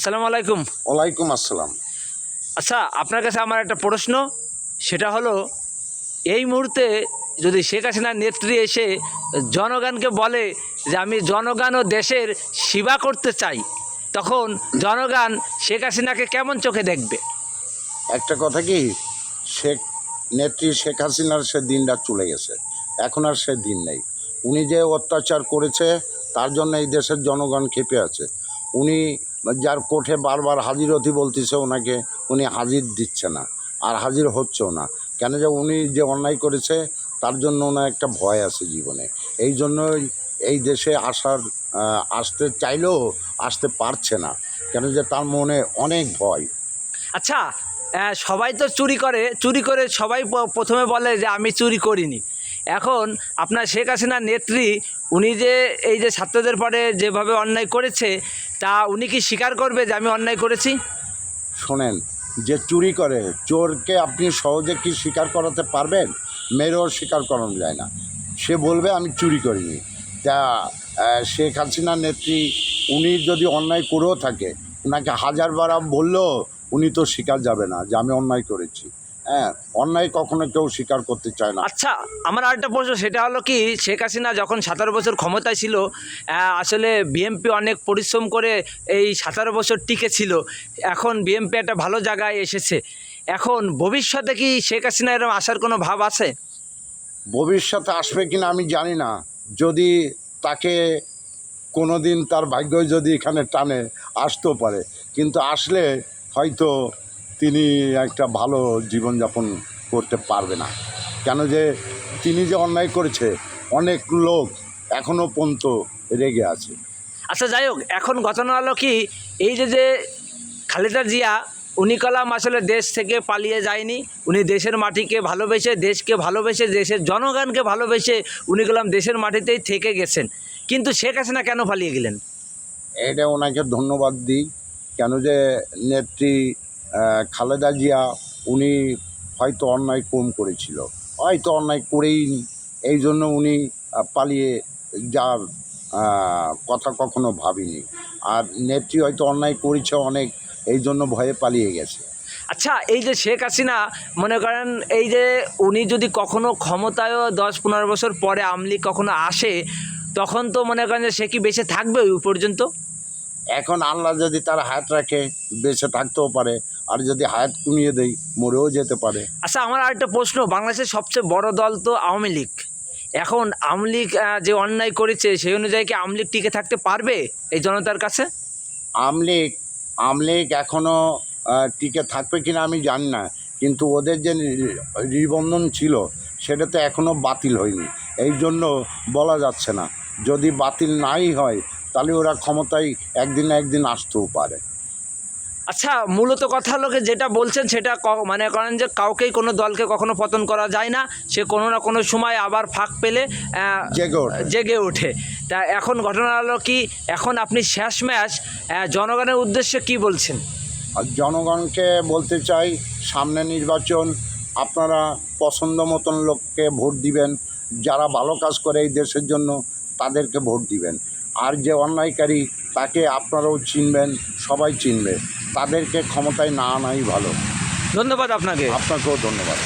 আসসালামু আলাইকুম। ওয়ালাইকুম আসসালাম। আচ্ছা আপনার কাছে আমার একটা প্রশ্ন সেটা হলো এই মুহূর্তে যদি শেখ হাসিনার নেত্রী এসে জনগণকে বলে যে আমি জনগণ ও দেশের সেবা করতে চাই তখন জনগণ শেখ হাসিনাকে কেমন চোখে দেখবে? একটা কথা কি শেখ নেত্রী শেখ হাসিনার সে দিনটা চলে গেছে এখন আর সে দিন নেই। উনি যে অত্যাচার করেছে তার জন্য এই দেশের জনগণ ক্ষেপে আছে। উনি যার কোর্টে বারবার হাজির হতে বলতেছে ওনাকে, উনি হাজির দিচ্ছে না আর হাজির হচ্ছেও না। কেন যে উনি যে অন্যায় করেছে, তার জন্য ওনার একটা ভয় আছে জীবনে। এই জন্যই এই দেশে আসার আসতে চাইলেও আসতে পারছে না। কেন যে তার মনে অনেক ভয়। আচ্ছা সবাই তো চুরি করে চুরি করে সবাই প্রথমে বলে যে আমি চুরি করিনি। এখন আপনার শেখ হাসিনার নেত্রী, উনি যে এই যে ছাত্রদের পরে যেভাবে অন্যায় করেছে, তা উনি কি স্বীকার করবে যে আমি অন্যায় করেছি? শোনেন, যে চুরি করে, চোরকে আপনি সহজে কি স্বীকার করাতে পারবেন? মেয়েরও স্বীকার করানো যায় না। সে বলবে, আমি চুরি করিনি। তা শেখ হাসিনার নেত্রী, উনি যদি অন্যায় করেও থাকে ওনাকে হাজারবার বললেও উনি তো স্বীকার যাবে না যে আমি অন্যায় করেছি। হ্যাঁ অন্যায় কখনো কেউ স্বীকার করতে চায় না। আচ্ছা আমার আরেকটা প্রশ্ন সেটা হলো কি শেখ হাসিনা যখন সতেরো বছর ক্ষমতায় ছিল আসলে বিএমপি অনেক পরিশ্রম করে এই সতেরো বছর টিকে ছিল এখন বিএমপি একটা ভালো জায়গায় এসেছে। এখন ভবিষ্যতে কি শেখ হাসিনা এরকম আসার কোনো ভাব আছে? ভবিষ্যতে আসবে কিনা আমি জানি না। যদি তাকে কোনো দিন তার ভাগ্য যদি এখানে টানে আসতেও পারে। কিন্তু আসলে হয়তো তিনি একটা ভালো জীবনযাপন করতে পারবে না। কেন যে তিনি যে অন্যায় করেছে অনেক লোক এখনও পর্যন্ত রেগে আছে। আচ্ছা যাই হোক এখন ঘটনা হলো কি এই যে যে খালেদা জিয়া উনি কলাম আসলে দেশ থেকে পালিয়ে যায়নি। উনি দেশের মাটিকে ভালোবেসে দেশকে ভালোবেসে দেশের জনগণকে ভালোবেসে উনি কলাম দেশের মাটিতেই থেকে গেছেন। কিন্তু শেখ হাসিনা কেন পালিয়ে গেলেন? এটা ওনাকে ধন্যবাদ দিই। কেন যে নেত্রী খালেদা জিয়া, উনি হয়তো অন্যায় কম করেছিল। হয়তো অন্যায় করেই নি। এই জন্য উনি পালিয়ে যার কথা কখনো ভাবিনি। আর নেত্রী হয়তো অন্যায় করেছে অনেক, এই জন্য ভয়ে পালিয়ে গেছে। আচ্ছা এই যে শেখ হাসিনা, মনে করেন এই যে উনি যদি কখনো ক্ষমতায়ও দশ পনেরো বছর পরে আমলি কখনো আসে, তখন তো মনে করেন যে সে কি বেঁচে থাকবে ওই পর্যন্ত? এখন আল্লাহ যদি তার হায়াত রাখে বেঁচে থাকতেও পারে আর যদি হায়াত কমিয়ে দেয় মরেও যেতে পারে। আচ্ছা আমার আরেকটা প্রশ্ন বাংলাদেশের সবচেয়ে বড় দল তো আওয়ামী লীগ। এখন আওয়ামী লীগ যে অন্যায় করেছে সেই অনুযায়ী কি আওয়ামী লীগ টিকে থাকতে পারবে এই জনতার কাছে? আমলিগ আমলিগ এখনও টিকে থাকবে কিনা আমি জানি না। কিন্তু ওদের যে নিবন্ধন ছিল সেটা তো এখনও বাতিল হয়নি। এই জন্য বলা যাচ্ছে না। যদি বাতিল নাই হয় তাহলে ওরা ক্ষমতায় একদিন না একদিন আসতেও পারে। আচ্ছা মূলত কথা হলো যেটা বলছেন সেটা মানে করেন যে কাউকেই কোনো দলকে কখনো পতন করা যায় না সে কোনো না কোনো সময় আবার ফাঁক পেলে জেগে ওঠে। জেগে ওঠে। তা এখন ঘটনা হলো কি এখন আপনি শেষ ম্যাচ জনগণের উদ্দেশ্যে কি বলছেন? জনগণকে বলতে চাই সামনে নির্বাচন আপনারা পছন্দ মতন লোককে ভোট দিবেন যারা ভালো কাজ করে এই দেশের জন্য তাদেরকে ভোট দিবেন। আর যে অন্যায়কারী তাকে আপনারাও চিনবেন সবাই চিনবে। তাদেরকে ক্ষমতায় না আনাই ভালো। ধন্যবাদ আপনাকে। আপনাকেও ধন্যবাদ।